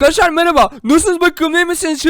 Arkadaşlar merhaba. Nasılsınız bakalım iyi misiniz?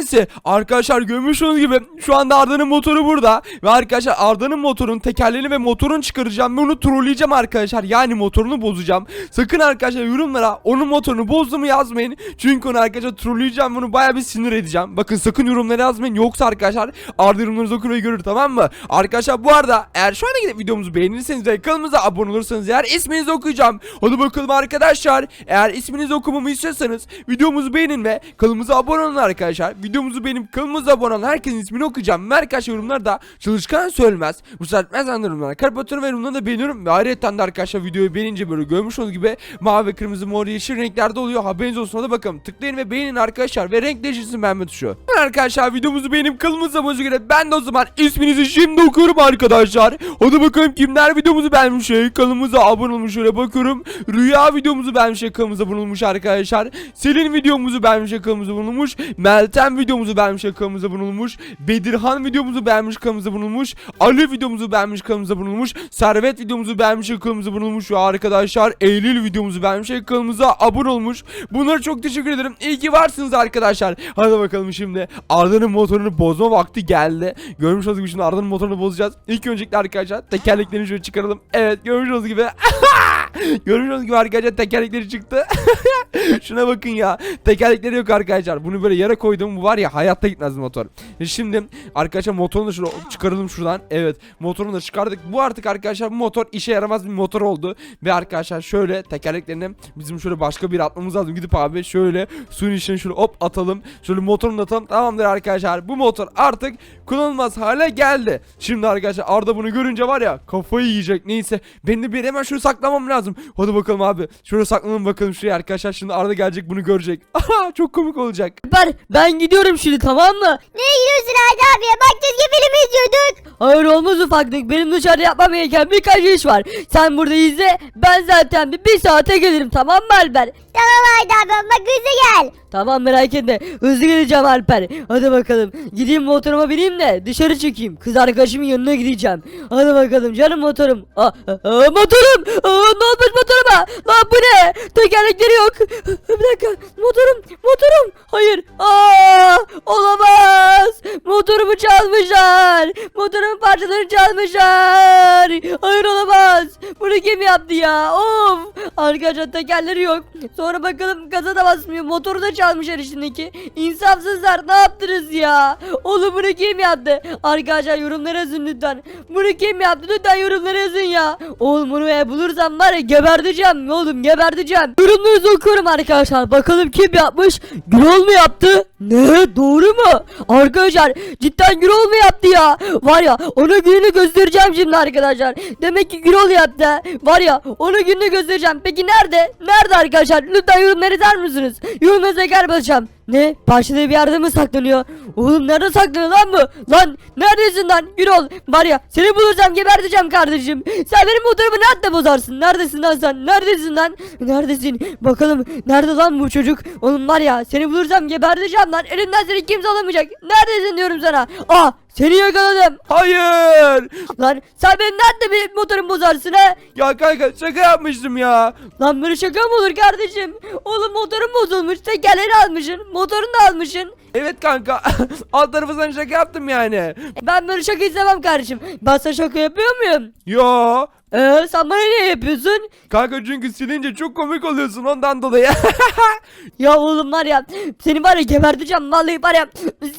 Size. Arkadaşlar görmüş olduğunuz gibi şu anda Arda'nın motoru burada. Ve arkadaşlar Arda'nın motorun tekerleğini ve motorunu çıkaracağım. Ve onu trolleyeceğim arkadaşlar. Yani motorunu bozacağım. Sakın arkadaşlar yorumlara onun motorunu bozduğumu yazmayın. Çünkü onu arkadaşlar trolleyeceğim. Bunu baya bir sinir edeceğim. Bakın sakın yorumlara yazmayın. Yoksa arkadaşlar Arda yorumlarınızı okur ve görür tamam mı? Arkadaşlar bu arada eğer şu anda gidip videomuzu beğenirseniz ve kanalımıza abone olursanız eğer isminizi okuyacağım. Hadi bakalım arkadaşlar. Eğer isminizi okumamı istiyorsanız videomuzu beğenin ve kanalımıza abone olun arkadaşlar. Videomuzu beğenip kanalımıza abone olan herkesin ismini okuyacağım. Ve arkadaşlar yorumlarda çalışkan söylemez. Bu saatmez yorumlara karpatıyorum ve yorumları da beğeniyorum. Ve ayrıca de arkadaşlar videoyu beğenince böyle görmüş olduğunuz gibi mavi, kırmızı, mor, yeşil renklerde oluyor. Haberiniz olsun hadi bakalım. Tıklayın ve beğenin arkadaşlar ve renk değiştirsin beğenme tuşu. Arkadaşlar videomuzu beğenip kanalımıza abone olun. Ben de o zaman isminizi şimdi okuyorum arkadaşlar. Hadi bakalım kimler videomuzu beğenmiş. Kanalımıza abone olmuş şöyle bakıyorum. Rüya videomuzu beğenmiş kanalımıza abone olmuş arkadaşlar. Selin videomuzu beğenmiş kanalımıza olmuş. Meltem videomuzu beğenmiş kanalımıza olmuş. Bedirhan videomuzu beğenmiş kanalımıza olmuş. Ali videomuzu beğenmiş kanalımıza olmuş. Servet videomuzu beğenmiş kanalımıza olmuş. Ve arkadaşlar Eylül videomuzu beğenmiş kanalımıza abone olmuş. Bunlara çok teşekkür ederim. İyi ki varsınız arkadaşlar. Hadi bakalım şimdi Arda'nın motorunu bozma vakti geldi. Görmüş olduğunuz gibi şimdi Arda'nın motorunu bozacağız. İlk öncelikle arkadaşlar tekerleklerini şöyle çıkaralım. Evet görmüş olduğunuz gibi. görmüş olduğunuz gibi arkadaşlar tekerlekleri çıktı. Şuna bakın ya. Tekerlekleri yok arkadaşlar. Bunu böyle yere koydum. Bu var ya hayatta gitmez motor. Şimdi arkadaşlar motorunu da şöyle çıkaralım şuradan. Evet motorunu da çıkardık. Bu artık arkadaşlar motor işe yaramaz bir motor oldu. Ve arkadaşlar şöyle tekerleklerini bizim şöyle başka bir atmamız lazım. Gidip abi şöyle suyun içine şöyle hop atalım. Şöyle motorunu atalım. Tamamdır arkadaşlar. Bu motor artık kullanılmaz hale geldi. Şimdi arkadaşlar Arda bunu görünce var ya kafayı yiyecek. Neyse benim de bir hemen şunu saklamam lazım. Hadi bakalım abi. Şöyle saklanalım bakalım şuraya arkadaşlar. Şimdi Arda gelecek bunu görecek. Aha çok komik olacak. Ben, ben gidiyorum şimdi tamam mı? Nereye gidiyorsun Hadi abi? Bak çizgi film izliyorduk. Hayır olmaz ufaklık. Benim dışarıda yapmam gereken birkaç iş var. Sen burada izle. Ben zaten bir, bir saate gelirim tamam mı Alper? Tamam Hadi abi bak hızlı gel. Tamam merak etme. Hızlı geleceğim Alper. Hadi bakalım. Gideyim motoruma bineyim de dışarı çıkayım. Kız arkadaşımın yanına gideceğim. Hadi bakalım canım motorum. Aa, aa, motorum. Aa, ne olmuş motoruma? Lan bu ne? Tekerlekleri yok. Bir dakika. Motorum. Motorum. Hayır. Aa, olamaz. Motorumu çalmışlar. Motorumun parçalarını çalmışlar. Hayır olamaz. Bunu kim yaptı ya? Of. Arkadaşlar tekerleri yok. Sonra bakalım gaza da basmıyor. Motoru da çalmışlar içindeki. İnsafsızlar ne yaptınız ya? Oğlum bunu kim yaptı? Arkadaşlar yorumlara yazın lütfen. Bunu kim yaptı? Lütfen yorumlara yazın ya. Oğlum bunu eğer bulursam var ya geberteceğim. Oğlum geberteceğim. Yorumlarınızı okuyorum arkadaşlar. Bakalım kim yapmış? Gürol mu yaptı? Ne? Doğru mu? Arkadaşlar cidden Gürol mu yaptı ya? Var ya ona gününü göstereceğim şimdi arkadaşlar. Demek ki Gürol yaptı. Var ya ona gününü göstereceğim. Peki nerede? Nerede arkadaşlar? Lütfen yorumları yazar mısınız? Yorumlarınıza gel basacağım. Ne? Bahçede bir yerde mi saklanıyor? Oğlum nerede saklanıyor lan bu? Lan neredesin lan? Gürol var ya seni bulursam geberteceğim kardeşim. Sen benim motorumu nerede bozarsın? Neredesin lan sen? Neredesin lan? Neredesin? Bakalım nerede lan bu çocuk? Oğlum var ya seni bulursam geberteceğim lan. Elimden seni kimse alamayacak. Neredesin diyorum sana. Aa seni yakaladım. Hayır. Lan sen benim nerede bir motorumu bozarsın ha? Ya kanka şaka yapmıştım ya. Lan böyle şaka mı olur kardeşim? Oğlum motorum bozulmuş. Tekerleri almışsın. Motorunu da almışsın. Evet kanka. Alt tarafı sana şaka yaptım yani. Ben böyle şaka istemem kardeşim. Ben sana şaka yapıyor muyum? Yo. Ee, sen bana ne yapıyorsun? Kanka çünkü silince çok komik oluyorsun ondan dolayı. Ya oğlum var ya seni var ya geberteceğim vallahi var ya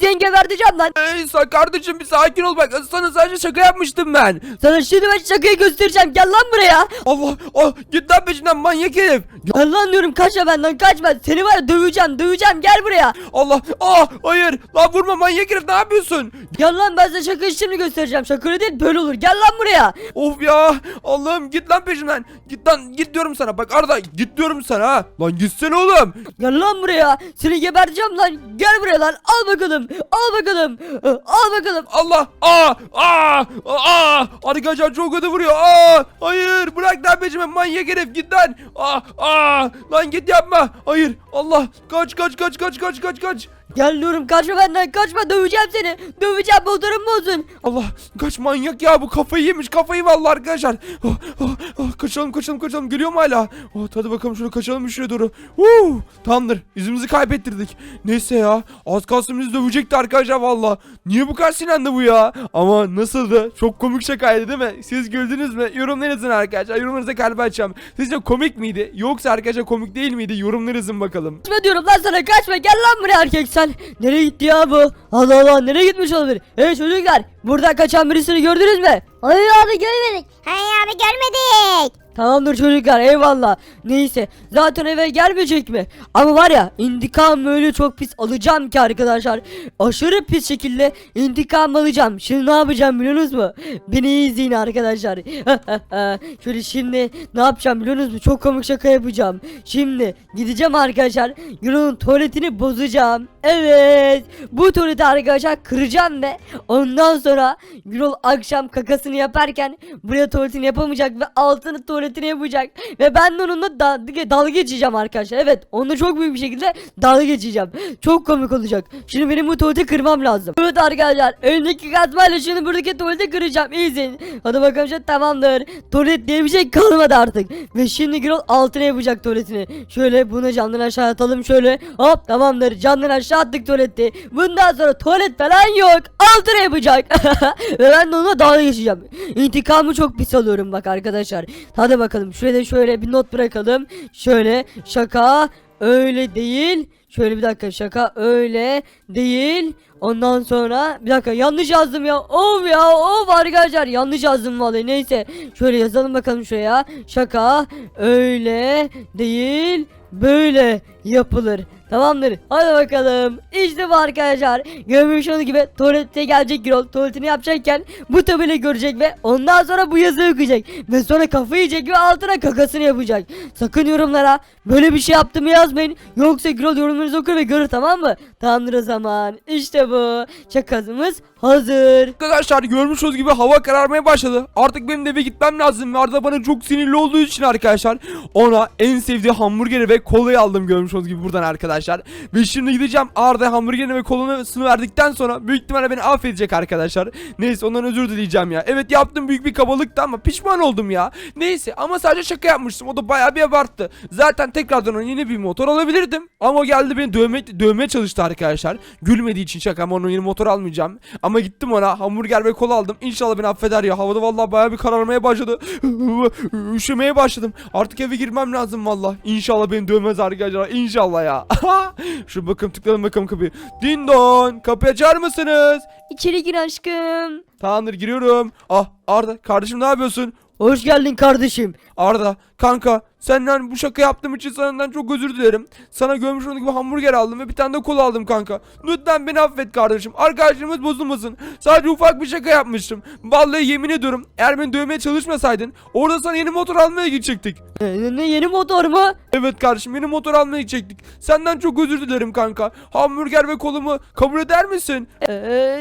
seni geberteceğim lan. Ey sa kardeşim bir sakin ol bak sana sadece şaka yapmıştım ben. Sana şimdi ben şakayı göstereceğim gel lan buraya. Allah oh git lan peşinden manyak herif. Gel lan diyorum kaçma benden kaçma. Seni var ya döveceğim döveceğim gel buraya. Allah ah hayır lan vurma manyak herif ne yapıyorsun? Gel lan ben sana şakayı şimdi göstereceğim. Şaka öyle değil böyle olur gel lan buraya. Of ya Allah'ım git lan peşimden. Git lan git diyorum sana bak Arda git diyorum sana ha. Lan gitsene oğlum. Gel lan buraya. Seni geberteceğim lan. Gel buraya lan. Al bakalım. Al bakalım. Al bakalım. Allah aa aa aa arkadaşlar çok kötü vuruyor aa hayır bırak lan peşime manyak herif git lan aa aa lan git yapma hayır Allah kaç kaç kaç kaç kaç kaç kaç Gel diyorum kaçma benden kaçma döveceğim seni. Döveceğim motorum bozun. Allah kaç manyak ya bu kafayı yemiş kafayı vallahi arkadaşlar. Oh, oh, kaçalım kaçalım kaçalım geliyor mu hala? Oh, hadi bakalım şöyle kaçalım şuraya doğru. Uh, tamamdır izimizi kaybettirdik. Neyse ya az kalsın bizi dövecekti arkadaşlar valla. Niye bu kadar sinirlendi bu ya? Ama nasıldı? Çok komik şakaydı değil mi? Siz güldünüz mü? Yorumlar yazın arkadaşlar. Yorumlarınıza kalp açacağım. Sizce komik miydi? Yoksa arkadaşlar komik değil miydi? Yorumlar yazın bakalım. Kaçma diyorum lan sana kaçma gel lan buraya erkek sen. Nereye gitti ya bu? Allah Allah nereye gitmiş olabilir? Hey çocuklar buradan kaçan birisini gördünüz mü? Hayır abi görmedik. Hayır abi görmedik. Tamamdır çocuklar eyvallah. Neyse zaten eve gelmeyecek mi? Ama var ya intikam öyle çok pis alacağım ki arkadaşlar. Aşırı pis şekilde intikam alacağım. Şimdi ne yapacağım biliyorsunuz mu? Beni iyi izleyin arkadaşlar. Şöyle şimdi ne yapacağım biliyorsunuz mu? Çok komik şaka yapacağım. Şimdi gideceğim arkadaşlar. Yunus'un tuvaletini bozacağım. Evet. Bu tuvaleti arkadaşlar kıracağım ve ondan sonra Gürol akşam kakasını yaparken buraya tuvaletini yapamayacak ve altını tuvaletini yapacak. Ve ben de onunla da- dalga geçeceğim arkadaşlar. Evet onunla çok büyük bir şekilde dalga geçeceğim. Çok komik olacak. Şimdi benim bu tuvaleti kırmam lazım. Evet arkadaşlar öndeki kazmayla şimdi buradaki tuvaleti kıracağım. İzleyin. Hadi bakalım şimdi tamamdır. Tuvalet diye bir şey kalmadı artık. Ve şimdi Gürol altına yapacak tuvaletini. Şöyle bunu camdan aşağı atalım şöyle. Hop tamamdır camdan aşağı attık tuvaleti. Bundan sonra tuvalet falan yok. Altına yapacak. Ve ben de onunla dalga geçeceğim. İntikamı çok pis alıyorum bak arkadaşlar. Hadi bakalım şuraya da şöyle bir not bırakalım. Şöyle şaka öyle değil. Şöyle bir dakika şaka öyle değil. Ondan sonra bir dakika yanlış yazdım ya. Of ya of arkadaşlar yanlış yazdım vallahi neyse. Şöyle yazalım bakalım şuraya. Şaka öyle değil böyle yapılır. Tamamdır. Hadi bakalım. İşte bu arkadaşlar. Görmüş olduğunuz gibi tuvalete gelecek Girol. Tuvaletini yapacakken bu tabelayı görecek ve ondan sonra bu yazıyı okuyacak. Ve sonra kafayı yiyecek ve altına kakasını yapacak. Sakın yorumlara böyle bir şey yaptığımı yazmayın. Yoksa Girol yorumlarınızı okur ve görür tamam mı? Tamamdır o zaman. İşte bu. Çakazımız hazır. Arkadaşlar görmüş olduğunuz gibi hava kararmaya başladı. Artık benim de eve gitmem lazım. Arda bana çok sinirli olduğu için arkadaşlar ona en sevdiği hamburgeri ve kolayı aldım görmüş olduğunuz gibi buradan arkadaşlar. Ve şimdi gideceğim Arda hamburgerini ve kolasını verdikten sonra büyük ihtimalle beni affedecek arkadaşlar. Neyse ondan özür dileyeceğim ya. Evet yaptım büyük bir kabalıktı ama pişman oldum ya. Neyse ama sadece şaka yapmıştım. O da bayağı bir abarttı. Zaten tekrardan ona yeni bir motor alabilirdim. Ama geldi beni dövme, dövmeye çalıştı arkadaşlar. Gülmediği için şaka ama onun yeni motor almayacağım. Ama gittim ona hamburger ve kola aldım. İnşallah beni affeder ya. Havada vallahi bayağı bir kararmaya başladı. Üşümeye başladım. Artık eve girmem lazım valla. İnşallah beni dövmez arkadaşlar. İnşallah ya. Şu bakın tıkladım bakalım kapıyı. Dindon kapıyı açar mısınız? İçeri gir aşkım. Tamamdır giriyorum. Ah Arda kardeşim ne yapıyorsun? Hoş geldin kardeşim. Arda kanka senden bu şaka yaptığım için senden çok özür dilerim. Sana görmüş olduğun gibi hamburger aldım ve bir tane de kola aldım kanka. Lütfen beni affet kardeşim. Arkadaşlarımız bozulmasın. Sadece ufak bir şaka yapmıştım. Vallahi yemin ediyorum eğer beni dövmeye çalışmasaydın orada sana yeni motor almaya gidecektik. Ne, ne yeni motor mu? Evet kardeşim yeni motor almaya gidecektik. Senden çok özür dilerim kanka. Hamburger ve kolumu kabul eder misin? Ee,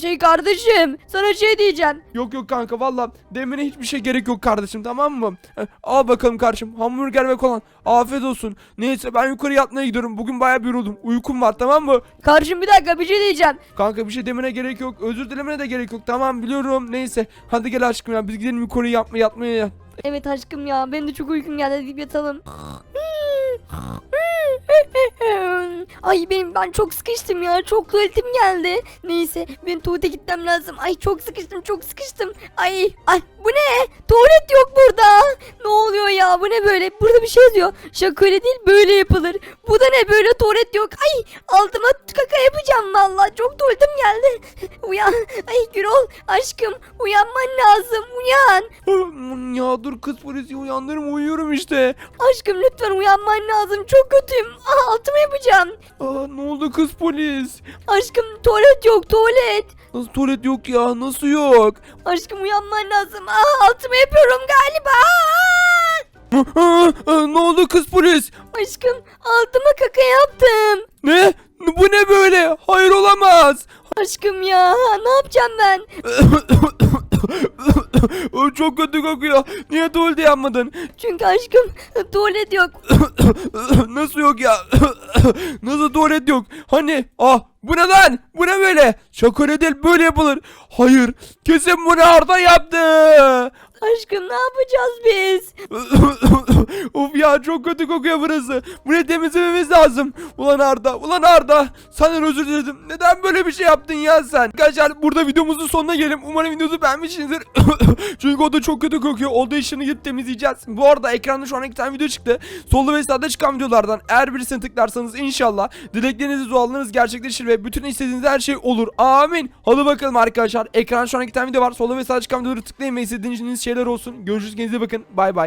şey kardeşim sana şey diyeceğim. Yok yok kanka valla demine hiçbir şey gerek yok kardeşim tamam mı? Eh, Al bakalım kardeşim hamburger ve kolan afiyet olsun. Neyse ben yukarı yatmaya gidiyorum bugün baya bir yoruldum uykum var tamam mı? Kardeşim bir dakika bir şey diyeceğim. Kanka bir şey demene gerek yok özür dilemene de gerek yok tamam biliyorum neyse. Hadi gel aşkım ya biz gidelim yukarı yapma yatmaya ya. Evet aşkım ya benim de çok uykum geldi gidip yatalım. Ay benim ben çok sıkıştım ya çok tuvaletim geldi. Neyse ben tuvalete gitmem lazım. Ay çok sıkıştım çok sıkıştım. Ay ay bu ne? Tuvalet yok burada. Ne oluyor ya bu ne böyle? Burada bir şey yazıyor. Şaka öyle değil böyle yapılır. Bu da ne böyle tuvalet yok. Ay altıma kaka yapacağım valla. Çok tuvaletim geldi. Uyan. Ay Gürol aşkım uyanman lazım uyan. ya dur kız polisi uyandırma uyuyorum işte. Aşkım lütfen uyanman lazım. Çok kötüyüm. Aa, altıma yapacağım. Aa, ne oldu kız polis? Aşkım tuvalet yok tuvalet. Nasıl tuvalet yok ya nasıl yok? Aşkım uyanman lazım. Aa, altıma yapıyorum galiba. Aa, ne oldu kız polis? Aşkım altıma kaka yaptım. Ne? Bu ne böyle? Hayır olamaz. Aşkım ya ne yapacağım ben? Çok kötü kokuyor. Niye tuvalete yapmadın? Çünkü aşkım tuvalet yok. Nasıl yok ya? Nasıl tuvalet yok? Hani? Ah bu ne lan? Bu ne böyle? Şaka değil böyle yapılır. Hayır. Kesin bunu Arda yaptı. Aşkım ne yapacağız biz? of ya çok kötü kokuyor burası. Burayı temizlememiz lazım. Ulan Arda, ulan Arda. Senden özür diledim. Neden böyle bir şey yaptın ya sen? Arkadaşlar burada videomuzun sonuna gelelim. Umarım videomuzu beğenmişsinizdir. Çünkü o da çok kötü kokuyor. Olduğu işini gidip temizleyeceğiz. Bu arada ekranda şu an iki tane video çıktı. Solda ve sağda çıkan videolardan eğer birisini tıklarsanız inşallah dileklerinizi, dualarınız gerçekleşir ve bütün istediğiniz her şey olur. Amin. Hadi bakalım arkadaşlar. Ekranda şu an iki tane video var. Solda ve sağda çıkan videoları tıklayın ve istediğiniz şeyler olsun. Görüşürüz. Kendinize bakın. Bay bay.